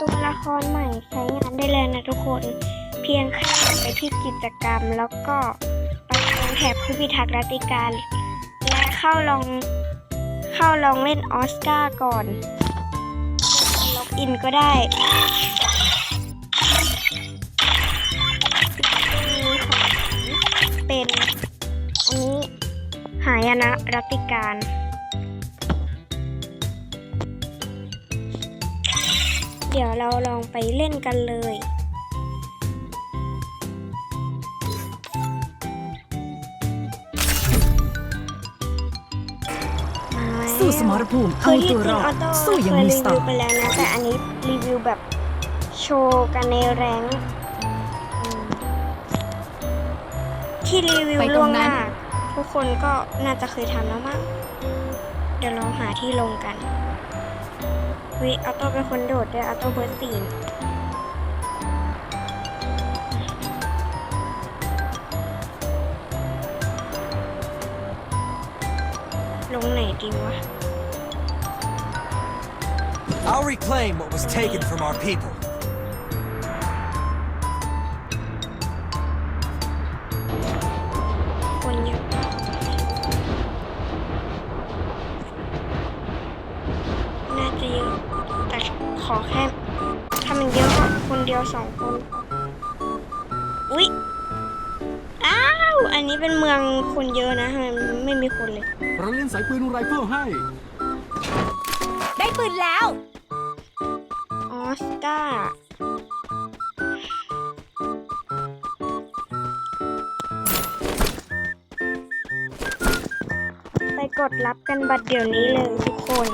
ตัวละครใหม่ใช้งานได้เลยนะทุกคน เพียงแค่ไปที่กิจกรรมแล้วก็ไปตรงแถบผู้พิทักษ์รัติการ และเข้าลองเข้าลองเล่นออสการ์ก่อนล็อกอินก็ได้เป็นอันนี้หายนะรัติการ เดี๋ยวเราลองไปเล่นกันเลยมาแล้วสู้สมรภูมิคืเอาอที่ตัวจริรงออดอโต้สู้เคอย่างยมีรีสไตวิวล์ไปแล้วนะ แต่อันนี้รีวิวแบบโชว์กันในแรงค์อืมที่รีวิวไปตล่รวงงหนั้น้านทุกคนก็น่าจะเคยทำแล้วมั้งเดี๋ยวเราหาที่ลงกัน วิออโต้เป็นคนโดดด้วยออโต้เบอร์สี่ลงไหนดีวะ I'll reclaim what was taken from our people. อแค่ถ้ามันเยอะก็คนเดียวสองคน อุ๊ย อ้าว อันนี้เป็นเมืองคนเยอะนะทำไมมันไม่มีคนเลย เราเล่นสายปืนไรเฟิลให้ ได้ปืนแล้ว ออสการ์ไปกดรับกันบัตรเดี๋ยวนี้เลยทุกคน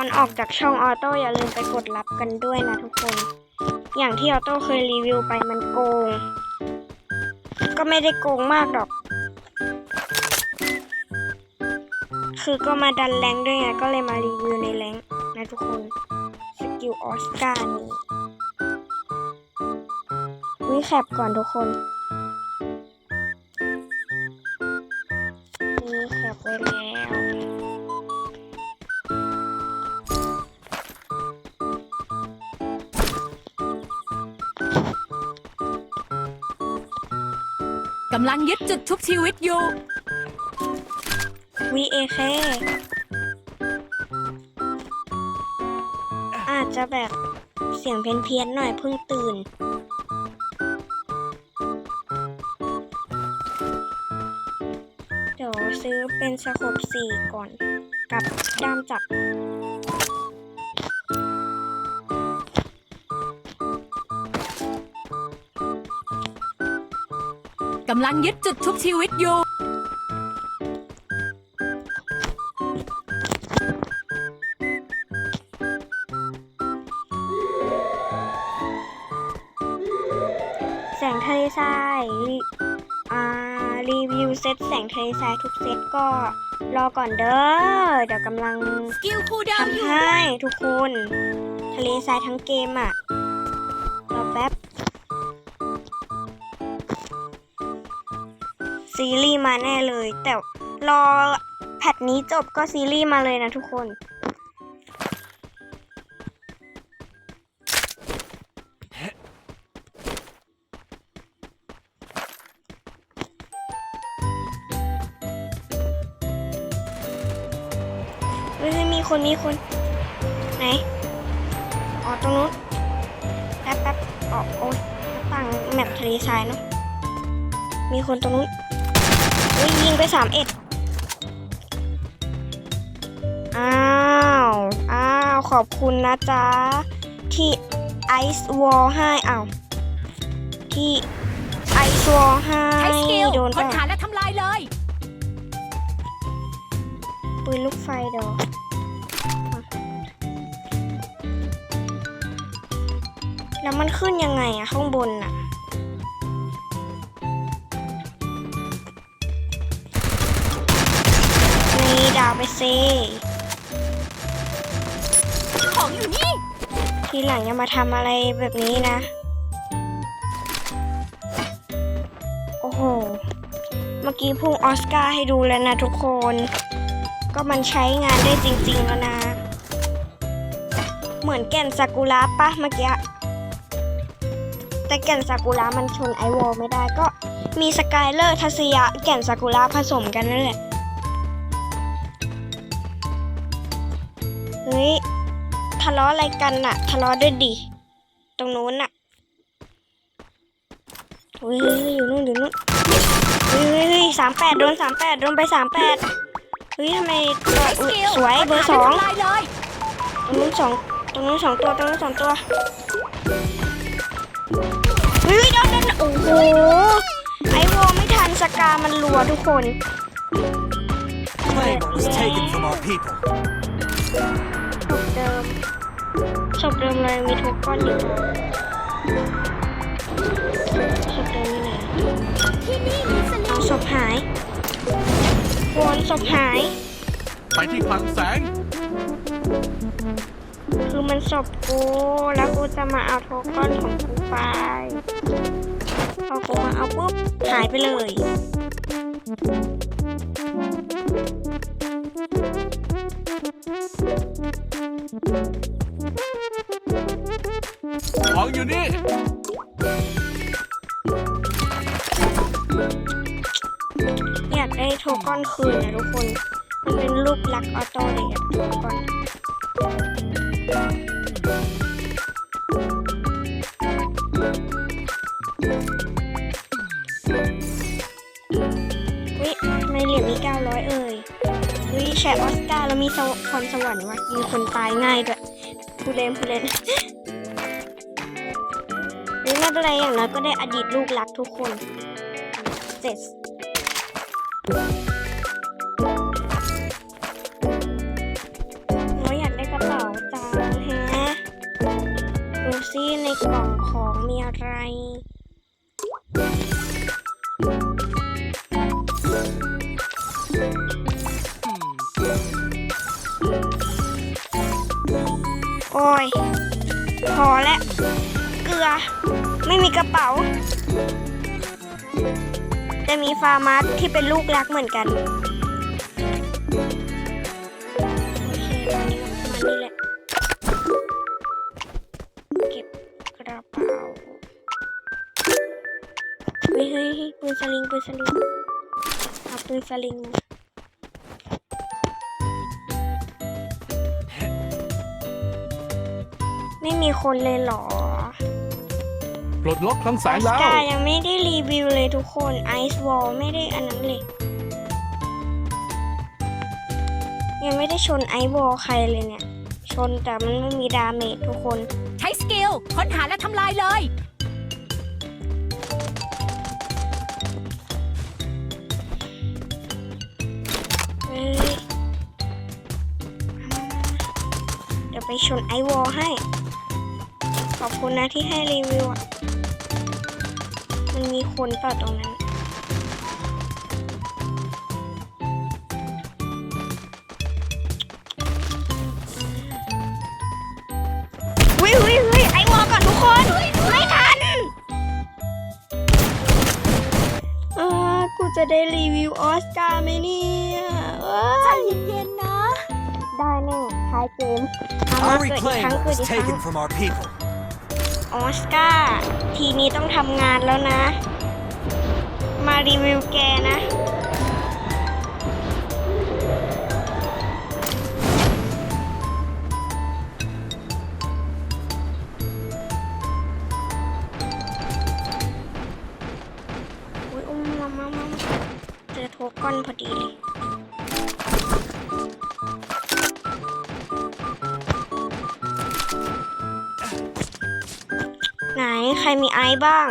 อนออกจากช่องออโต้อย่าลืมไปกดรับกันด้วยนะทุกคน อย่างที่ออโต้เคยรีวิวไปมันโกง ก็ไม่ได้โกงมากหรอก คือก็มาดันแรงด้วยไง ก็เลยมารีวิวในแรงนะทุกคน สกิลออสการ์นี่วิแคปก่อนทุกคนำลังยึดจุดทุกชีวิตอยู่วีเอเคอาจจะแบบเสียงเพี้ยนๆหน่อยเพิ่งตื่น เดี๋ยวซื้อเป็นสโคปสี่ก่อน กับด้ามจับ กำลังยึดจุดทุกชีวิตอยู่ แสงทะเลทรายรีอ่ารีวิวเซตแสงทะเลทรายทุกเซตก็รอก่อนเด้อ เดี๋ยวกำลังสกิลคูลดาวน์อทำยู่ ให้ทุกคน ทะเลทรายทั้งเกมอะรอแป๊บ ซีรีส์มาแน่เลย แต่รอแพทนี้จบก็ซีรีส์มาเลยนะทุกคนเฮ้ยมีคนมีคน ไหนอ๋อตรงนู้นแป๊บแป๊บออกโอ้ยต่างแมปทะเลทรายเนาะมีคนตรงนู้น เฮ้ยยิงไปสามเอ็ดอ้าว อ้าว ขอบคุณนะจ๊ะ ที่ไอซ์วอลให้อ้าว ที่ไอซ์วอลให้ใช้สกิลโดนค้นปะหาและทำลายเลย ปืนลูกไฟเดี๋ยวแล้วมันขึ้นยังไงอะข้างบนอะ นี่ดาวไปเซของอยู่นี่ ทีหลังอย่ามาทำอะไรแบบนี้นะ โอ้โห เมื่อกี้พุ่งออสการ์ให้ดูแล้วนะทุกคน ก็มันใช้งานได้จริงๆแล้วนะ เหมือนแก่นซากุระปะเมื่อกี้ แต่แก่นซากุระมันชนไอวอลไม่ได้ก็มีสกายเลอร์ทัศยะแก่นซากุระผสมกันนั่นแหละะเลาะอะไรกันน่ะ ทะเลาะด้วยดิ ตรงนู้นน่ะเฮ้ยอยู่นู่นอยู่นู่นเฮ้ยเฮ้ยสามแปดโดนสามแปดโดนไปสามแปดเฮ้ยทำไมตัวสอุ๊ยกิลสวยเบอร์สองตรงนู้นสองตรงนู้นสองตัวตรงนู้นสองตัวเฮ้ยโดนโดนโอ้โหไอวอไม่ทันสกามันรัวทุกคน Claim what was taken from our people. ศพเดิมเดิมเลยมีทุกก้อนอยู่ศพเดิมไหนเอางศพหายวนศพหาย ไปที่คลังแสง คือมันศพกู แล้วกูจะมาเอาโทก้อนของกูไป พอกูมาเอาปุ๊บหายไปเลย ของอยู่นี่ อยากได้โทก้อนคืนนะทุกคน มันเป็นรูปลักษณ์ออโต้เลยอะโทก้อนวิทำไมเหรียญมี900เอ่ย วิแชร์ออสการ์แล้วมีสวพรสวรรค์วะมีคนตายง่ายด้วยผู้เล่นผู้เล่นนี่ไม่เป็นไรอย่างน้อยก็ได้อดีตลูกรักทุกคนเสร็จเราอยากได้กระเป๋าจังแฮะดูซิในกล่องของมีอะไร อแล้วเกลือ ไม่มีกระเป๋าแต่มีฟาร์มัสที่เป็นลูกรักเหมือนกัน โอเคตอนนี้มานี้แหละ เก็บกระเป๋าเฮ้ยเฮ้ยเฮ้ยปืนสลิงปืนสลิงเอาปืนสลิงมา ม่มีคนเลยเหรอปลดล็อกคลังแสอองสแล้ว การ์ยังไม่ได้รีวิวเลยทุกคนไอซ์วอลไม่ได้อันนั้นเลย ยังไม่ได้ชนไอซ์วอลใครเลยเนี่ย ชนแต่มันไม่มีดาเมจทุกคน ใช้สกิลค้นหาและทำลายเลยเฮ้ยเดี๋ยวไปชนไอวอลให้ ขอบคุณนะที่ให้รีวิวอะ มันมีคนเปล่าตรงนั้นวิววิววิไอวอลก่อนทุกคน ไม่ทัน เออกูจะได้รีวิวออสการ์ไหมเนี่ยเอ้ยเย็นๆนะ ได้แน่ท้ายเกมเอามา I'll เกิดอีก reclaim ครั้ง what เกิด was อีกครั้ง taken from our people. ออสการ์ทีนี้ต้องทำงานแล้วนะ มารีวิวแกนะ ซ์บ้าง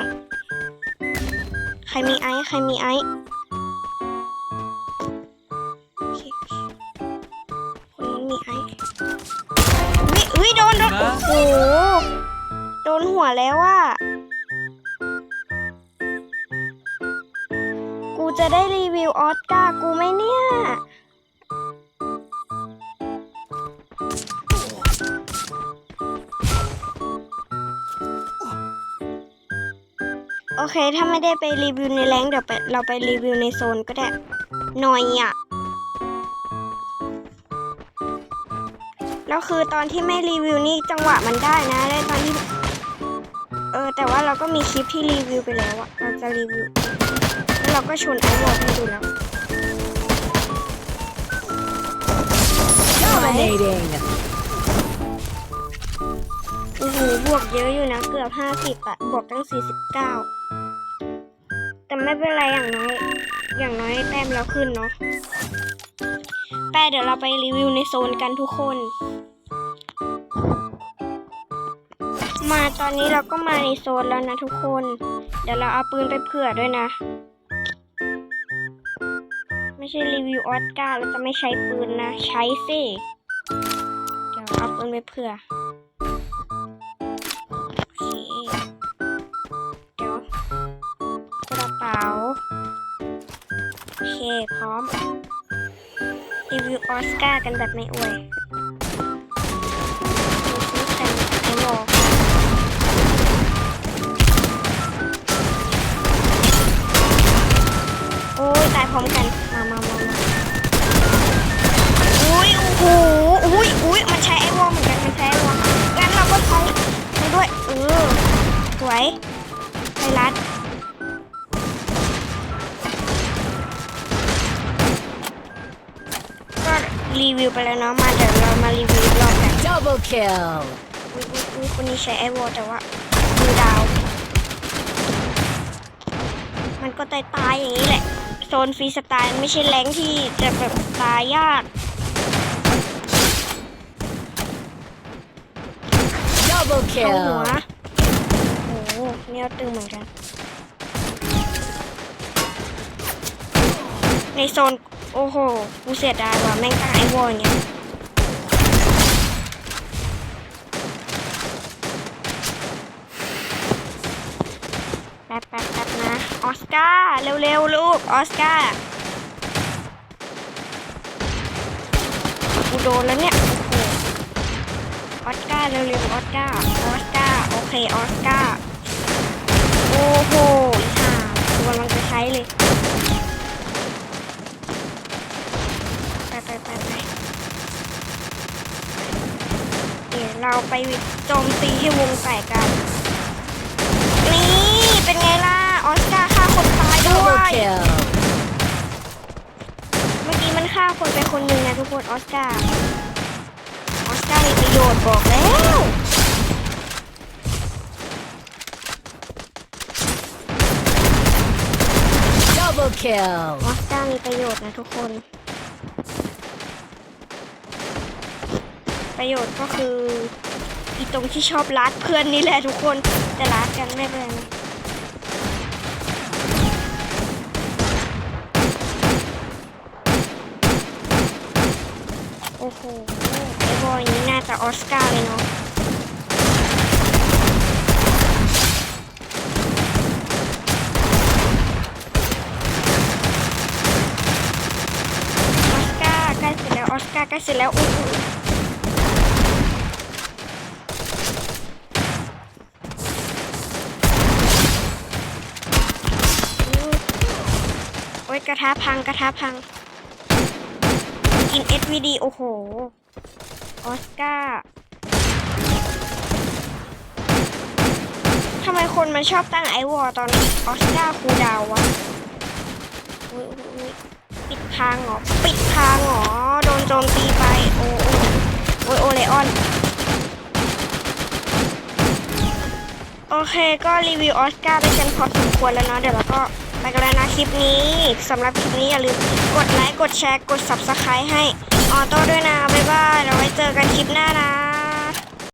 ใครมีไอซ์ใครมีไอซ์โอเคคนนู้นมีไอซ์วิวิโดนโดนโอ้โหโดนหัวแล้วอะกูจะได้รีวิวออสการ์กูไหมเนี่ย โอเค ถ้าไม่ได้ไปรีวิวในแรงเดี๋ยวไปเราไปรีวิวในโซนก็ได้หน่อยอะ แล้วคือตอนที่ไม่รีวิวนี่จังหวะมันได้นะได้ตอนที่ เออ แต่ว่าเราก็มีคลิปที่รีวิวไปแล้วอะเราจะรีวิว แล้วเราก็ชวนไอวอลให้ดูแล้ว Dominating บวกเยอะอยู่นะเกือบห้าสิบอะบวกตั้งสี่สิบเก้าแต่ไม่เป็นไรอย่างน้อย อย่างน้อยแต้มเราขึ้นเนาะไปเดี๋ยวเราไปรีวิวในโซนกันทุกคน มาตอนนี้เราก็มาในโซนแล้วนะทุกคน เดี๋ยวเราเอาปืนไปเผื่อด้วยนะ ไม่ใช่รีวิวออสการ์เราจะไม่ใช้ปืนนะ ใช้สิ เดี๋ยวเอาปืนไปเผื่อ พร้อมรีวิวออสการ์กันแบบไม่อวยดูซิกันไอวอลโอ้ยตายพร้อมกัน มามามามาอุ้ยโอ้โหอุ้ยอุ้ยมันใช้ไอวอลเหมือนกัน มันใช้ไอวอลงั้นเราก็ใช้มันด้วย เออ วิวไปแล้วเนาะ มาเดี๋ยวเรามารีวิวอีกรอบกัน Double kill อุ๊ยอุ๊ยอุ๊ยคนนี้ใช้ไอวอลแต่ว่ามือดาว มันก็ตายตายๆอย่างนี้แหละ โซนฟรีสไตล์ไม่ใช่แรงค์ที่จะแบบตายยาก Double เข้าหัว kill โอ้โหเนี่ยตึงเหมือนกัน ในโซน โอ้โห กูเสียดายว่ะแม่งตั้งไอวอลเนี่ยแป๊บแป๊บแป๊บนะ ออสการ์ เร็วๆ ลูก ออสการ์ กูโดนแล้วเนี่ย โอ้โห ออสการ์ เร็วๆ ออสการ์ ออสการ์ โอเค ออสการ์ โอ้โหอีห่ากูกำลังจะใช้เลย ไปไปไปไปเดี๋ยวเราไปโจมตีให้วงแตกกัน นี่เป็นไงล่ะ ออสการ์ฆ่าคนตายด้ว Double ย kill เมื่อกี้มันฆ่าคนไปคนหนึ่งนะทุกคน ออสการ์ ออสการ์มีประโยชน์บอกแล้ว Double kill ออสการ์มีประโยชน์นะทุกคน ประโยชน์ก็คืออีตรงที่ชอบรัดเพื่อนนี่แหละทุกคนแต่รัดกันไม่เป็นไรโอ้โหไอ้บอยนี้น่าจะออสการ์เลยเนาะออสการ์ใกล้เสร็จแล้วออสการ์ใกล้เสร็จแล้วอู้หูอู้โอ้ย กระทะพังกระทะพัง กิน SVD โอ้โห ออสการ์ทำไมคนมันชอบตั้งไอวอลตอนออสการ์คูดาววะปิดทางเหรอ ปิดทางเหรอ โดนโจมตีไปโอ้โอ้โอ้ยโอเลออน โอเคก็รีวิวออสการ์ไปกันพอสมควรแล้วเนาะเดี๋ยวเราก็ ไปกันแล้วนะคลิปนี้สำหรับคลิปนี้อย่าลืมกดไลค์กดแชร์กด subscribe ให้ออโต้ด้วยนะบ๊ายบายเราไว้เจอกันคลิปหน้านะ